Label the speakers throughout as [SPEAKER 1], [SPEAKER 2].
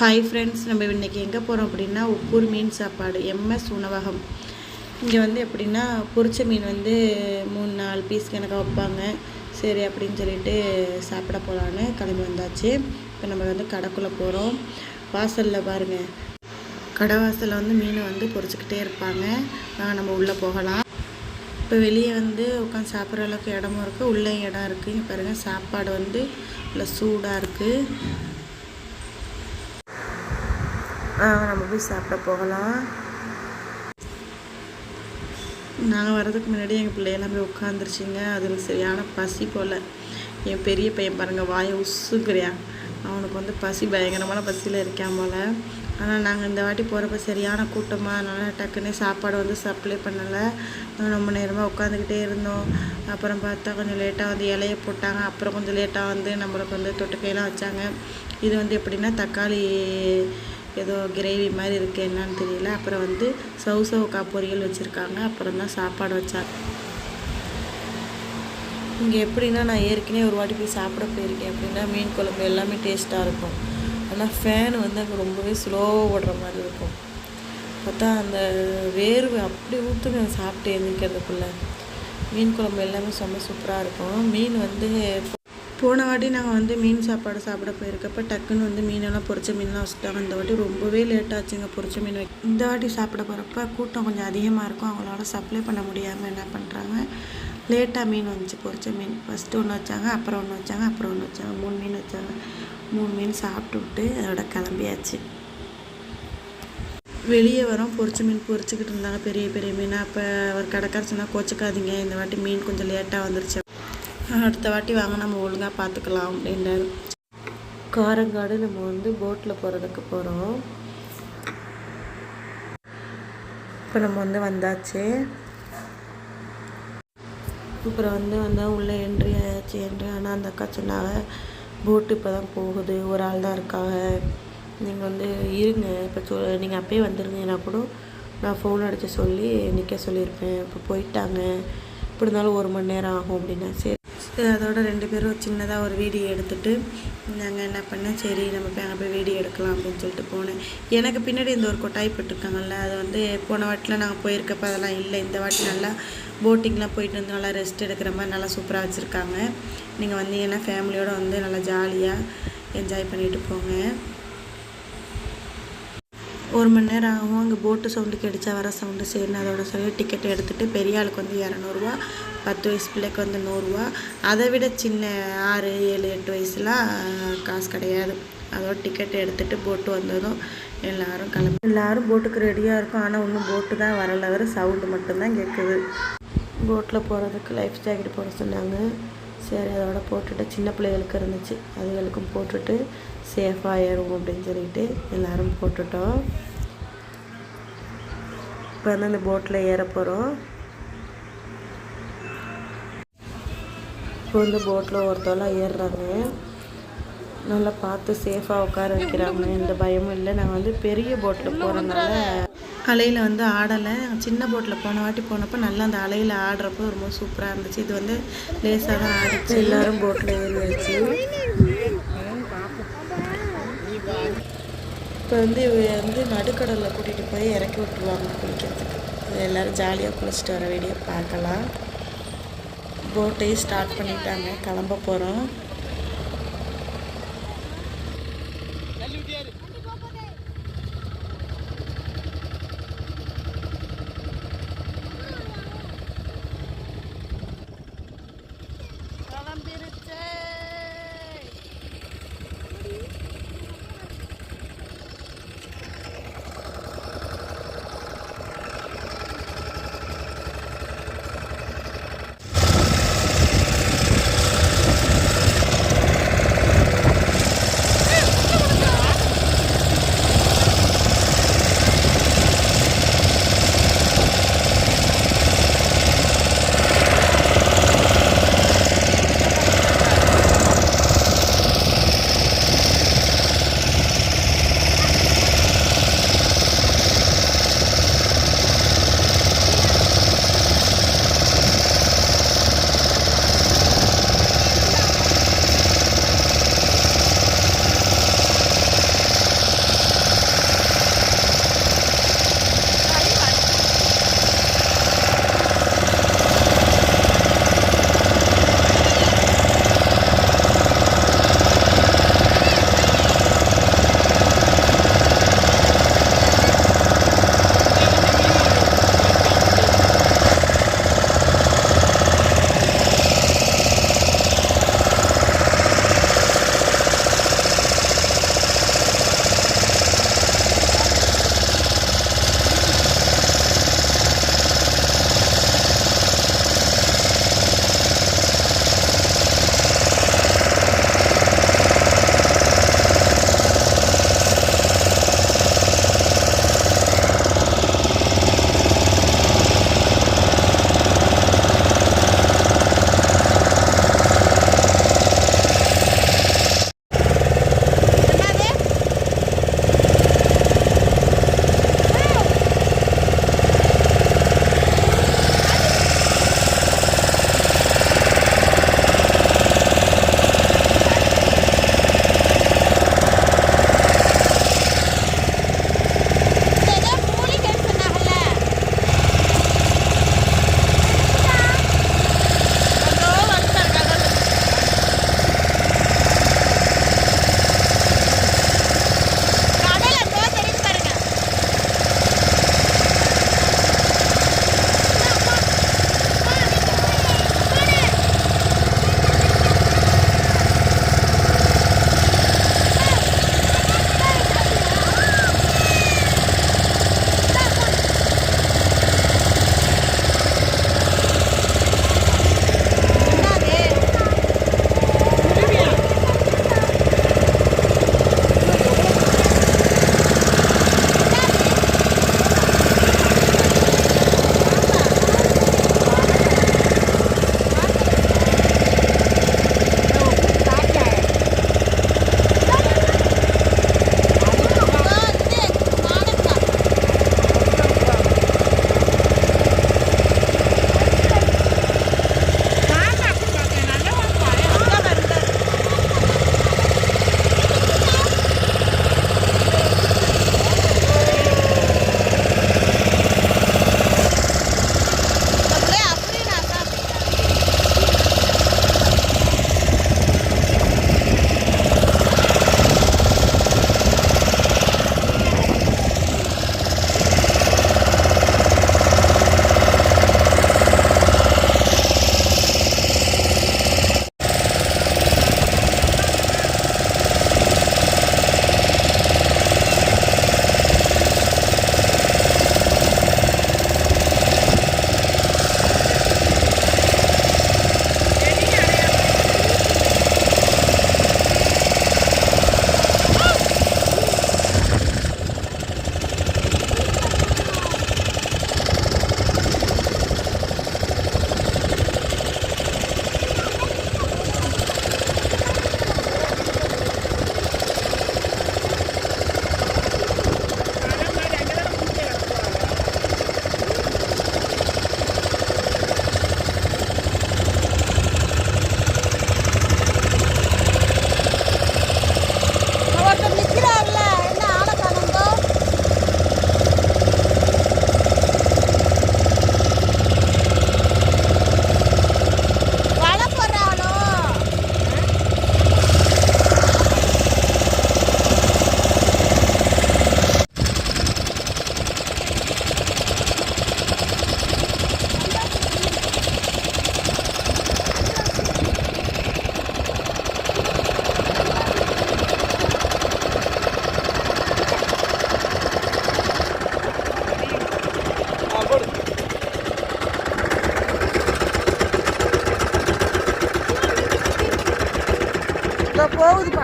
[SPEAKER 1] Hi friends நம்ம இன்றைக்கி எங்கே போகிறோம் அப்படின்னா உப்பூர் மீன் சாப்பாடு எம்எஸ் உணவகம். இங்கே வந்து எப்படின்னா பொரிச்ச மீன் வந்து மூணு நாலு பீஸ் கணக்காக வைப்பாங்க. சரி அப்படின்னு சொல்லிட்டு சாப்பிட போகலான்னு கிளம்பி வந்தாச்சு. இப்போ நம்ம வந்து கடைக்குள்ளே போகிறோம் வாசலில் பாருங்கள் கடை வாசலில் வந்து மீனை வந்து பொரிச்சிக்கிட்டே இருப்பாங்க. நம்ம உள்ளே போகலாம். இப்போ வெளியே வந்து உட்காந்து சாப்பிட்ற அளவுக்கு இடமும் இருக்குது உள்ளே இடம் இருக்குது இங்கே பாருங்கள் சாப்பாடு வந்து நல்லா சூடாக இருக்குது நம்ம போய் சாப்பிட போகலாம். நாங்கள் வர்றதுக்கு முன்னாடி எங்கள் பிள்ளையெல்லாம் போய் உட்காந்துருச்சிங்க அதில் சரியான பசி போல். என் பெரிய பையன் பாருங்கள் வாயை உசுக்குறியா. அவனுக்கு வந்து பசி பயங்கரமான பசியில் இருக்கான் போல். ஆனால் நாங்கள் இந்த வாட்டி போகிறப்ப சரியான கூட்டமாக அதனால் டக்குன்னு சாப்பாடு வந்து சப்ளை பண்ணலை. ரொம்ப நேரமாக உட்காந்துக்கிட்டே இருந்தோம். அப்புறம் பார்த்தா கொஞ்சம் லேட்டாக வந்து இலைய போட்டாங்க. அப்புறம் கொஞ்சம் லேட்டாக வந்து நம்மளுக்கு வந்து தொட்டுக்கையெல்லாம் வச்சாங்க. இது வந்து எப்படின்னா தக்காளி ஏதோ கிரேவி மாதிரி இருக்குது என்னன்னு தெரியல. அப்புறம் வந்து சவு சவுக்கா பொரியல் வச்சுருக்காங்க. அப்புறம் தான் சாப்பாடு வச்சாங்க. இங்கே எப்படின்னா நான் ஏற்கனவே ஒரு வாட்டி போய் சாப்பிட போயிருக்கேன். அப்படின்னா மீன் குழம்பு எல்லாமே டேஸ்ட்டாக இருக்கும். ஆனால் ஃபேன் வந்து அங்கே ரொம்பவே ஸ்லோவாக ஓடுற மாதிரி இருக்கும். பார்த்தா அந்த வேர்வை அப்படி ஊற்றுங்க சாப்பிட்டு எழுந்திக்கிறதுக்குள்ளே மீன் குழம்பு எல்லாமே செம்ம சூப்பராக இருக்கும். மீன் வந்து போன வாட்டி நாங்கள் வந்து மீன் சாப்பாடு சாப்பிட போயிருக்கப்ப டக்குன்னு வந்து மீனெல்லாம் பொரிச்ச மீன்லாம் வச்சுட்டாங்க இந்த வாட்டி ரொம்பவே லேட் ஆச்சுங்க. பொரிச்ச மீன் வைக்க இந்த வாட்டி சாப்பிட போகிறப்ப கூட்டம் கொஞ்சம் அதிகமாக இருக்கும். அவங்களால சப்ளை பண்ண முடியாமல் என்ன பண்ணுறாங்க லேட்டாக மீன் வந்துச்சு. பொரிச்ச மீன். ஃபஸ்ட்டு ஒன்று வச்சாங்க அப்புறம் ஒன்று வச்சாங்க அப்புறம் ஒன்று வச்சாங்க. மூணு மீன் வச்சாங்க. மூணு மீன் சாப்பிட்டு விட்டு அதோட கிளம்பியாச்சு. வெளியே வரோம். பொரிச்ச மீன் பொரிச்சுக்கிட்டு இருந்தாங்க. பெரிய பெரிய மீன். அப்போ அவர் கடைக்கார சொன்னால் கோச்சிக்காதீங்க. இந்த வாட்டி மீன் கொஞ்சம் லேட்டாக வந்துருச்சு. அடுத்த வாட்டி வாங்க நம்ம ஒழுங்காக பார்த்துக்கலாம் அப்படின்றாரு. காரங்காடு நம்ம வந்து போட்டில் போகிறதுக்கு போகிறோம் இப்போ நம்ம வந்து வந்தாச்சு. அப்புறம் வந்து வந்தால் உள்ளே என்ட்ரி ஆயாச்சு என்ட்ரி ஆனால் அந்த அக்கா சொன்னாங்க போட்டு இப்போ தான் போகுது ஒரு ஆள் தான் இருக்காங்க. நீங்கள் வந்து இருங்க இப்போ சொ நீங்கள் அப்பயே வந்துருந்தீங்கன்னா கூட நான் ஃபோன் அடித்து சொல்லி நிற்க சொல்லியிருப்பேன். இப்போ போயிட்டாங்க. இப்படி இருந்தாலும் ஒரு மணி நேரம் ஆகும் அப்படின்னா சரி. அதோட ரெண்டு பேரும் சின்னதாக ஒரு வீடியோ எடுத்துகிட்டு நாங்கள் என்ன பண்ணேன் சரி நம்ம போய் அங்கே போய் வீடியோ எடுக்கலாம் அப்படின்னு சொல்லிட்டு போனேன். எனக்கு பின்னாடி இந்த ஒரு கொட்டாய் போட்டிருக்காங்கல்ல அது வந்து போன வாட்டில் நாங்கள் போயிருக்கப்ப அதெல்லாம் இல்லை. இந்த வாட்டி நல்லா போட்டிங்லாம் போயிட்டு வந்து நல்லா ரெஸ்ட் எடுக்கிற மாதிரி நல்லா சூப்பராக வச்சுருக்காங்க. நீங்கள் வந்தீங்கன்னா ஃபேமிலியோடு வந்து நல்லா ஜாலியாக என்ஜாய் பண்ணிட்டு போங்க. ஒரு மணி நேரம் ஆகும் அங்கே போட்டு சவுண்டு கிடைச்சா வர சவுண்டு சரின்னு அதோட சொல்லி டிக்கெட் எடுத்துகிட்டு பெரிய ஆளுக்கு வந்து இரநூறுவா பத்து வயசு பிள்ளைக்கு வந்து நூறுரூவா. அதை விட சின்ன ஆறு ஏழு எட்டு வயசுலாம் காசு கிடையாது. அதோட டிக்கெட் எடுத்துகிட்டு போட்டு வந்ததும் எல்லாரும் கிளம்பி. எல்லாரும் போட்டுக்கு ரெடியாக இருக்கும். ஆனால் ஒன்றும் போட்டு தான் வரல. வர சவுண்டு மட்டும்தான் கேட்குது போட்டில் போகிறதுக்கு லைஃப் ஜாக்கெட் போட சொன்னாங்க. சரி அதோட போட்டுட்டு சின்ன பிள்ளைகளுக்கு இருந்துச்சு. அதுகளுக்கும் போட்டுட்டு சேஃபாக ஏறுவோம் அப்படின்னு சொல்லிட்டு எல்லோரும் போட்டுட்டோம். இப்போ வந்து அந்த போட்டில் ஏற போகிறோம் இப்போ வந்து போட்டில் ஒருத்தவெல்லாம் ஏறுறாங்க. நல்லா பார்த்து சேஃபாக உட்கார வைக்கிறாங்க. எந்த பயமும் இல்லை. நாங்கள் வந்து பெரிய போட்டில் போகிறதுனால அலையில் வந்து ஆடலை. சின்ன போட்டில் போன வாட்டி போனப்போ நல்லா அந்த அலையில் ஆடுறப்போ ரொம்ப சூப்பராக இருந்துச்சு. இது வந்து லேசாக தான் ஆடிச்சு. எல்லோரும் போட்டில் ஏறிச்சு இப்போ வந்து வந்து நடுக்கடலில் கூட்டிகிட்டு போய் இறக்கி விட்டுருவாங்க குளிக்கிறதுக்கு. எல்லோரும் ஜாலியாக குளிச்சுட்டு வர வேண்டிய பார்க்கலாம். போட்டையும் ஸ்டார்ட் பண்ணிட்டாங்க. கிளம்ப போகிறோம்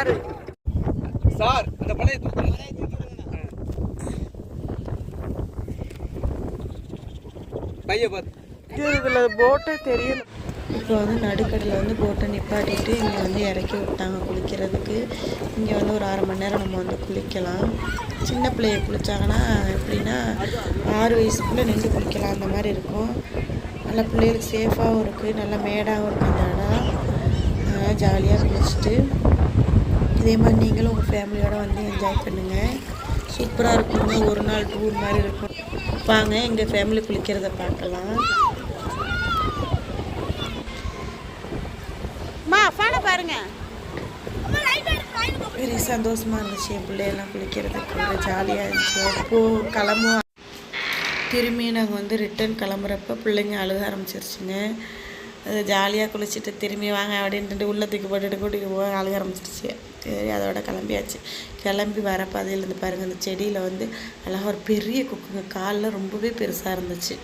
[SPEAKER 2] அந்த பழைய பைய பார்த்து
[SPEAKER 1] இதில் போட்டே தெரியல. இப்போ வந்து நடுக்கடலில் வந்து போட்டை நிப்பாட்டிட்டு இங்கே வந்து இறக்கி விட்டாங்க குளிக்கிறதுக்கு. இங்கே வந்து ஒரு அரை மணி நேரம் நம்ம வந்து குளிக்கலாம். சின்ன பிள்ளைய குளிச்சாங்கன்னா எப்படின்னா ஆறு வயசுக்குள்ளே நின்று குளிக்கலாம். அந்த மாதிரி இருக்கும். நல்லா பிள்ளைகளுக்கு சேஃபாகவும் இருக்குது நல்லா மேடாகவும் இருக்குது அந்த இடம். ஜாலியாக குளிச்சுட்டு இதே மாதிரி நீங்களும் உங்கள் ஃபேமிலியோட வந்து என்ஜாய் பண்ணுங்கள் சூப்பராக இருக்குங்க. ஒரு நாள் டூர் மாதிரி இருக்கும். வாங்க எங்கள் ஃபேமிலி குளிக்கிறத பார்க்கலாம்.
[SPEAKER 3] பாருங்க.
[SPEAKER 1] பெரிய சந்தோஷமா இருந்துச்சு. என் பிள்ளையெல்லாம் குளிக்கிறதுக்கு ஜாலியாக இருந்துச்சு. அப்போது கிளம்புவோம். திரும்பி நாங்கள் வந்து ரிட்டர்ன் கிளம்புறப்ப பிள்ளைங்க அழுக ஆரம்பிச்சிருச்சுங்க. அது ஜாலியாக குளிச்சுட்டு திரும்பி வாங்க அப்படின்ட்டு உள்ள தூக்கி போட்டுட்டு கூட்டிகிட்டு போக அழுக ஆரம்பிச்சிடுச்சு. சரி அதோட கிளம்பியாச்சு. கிளம்பி வர பாதையில் இருந்து பாருங்கள் அந்த செடியில் வந்து அழகாக ஒரு பெரிய கொக்குங்க. காலில் ரொம்பவே பெருசாக இருந்துச்சு.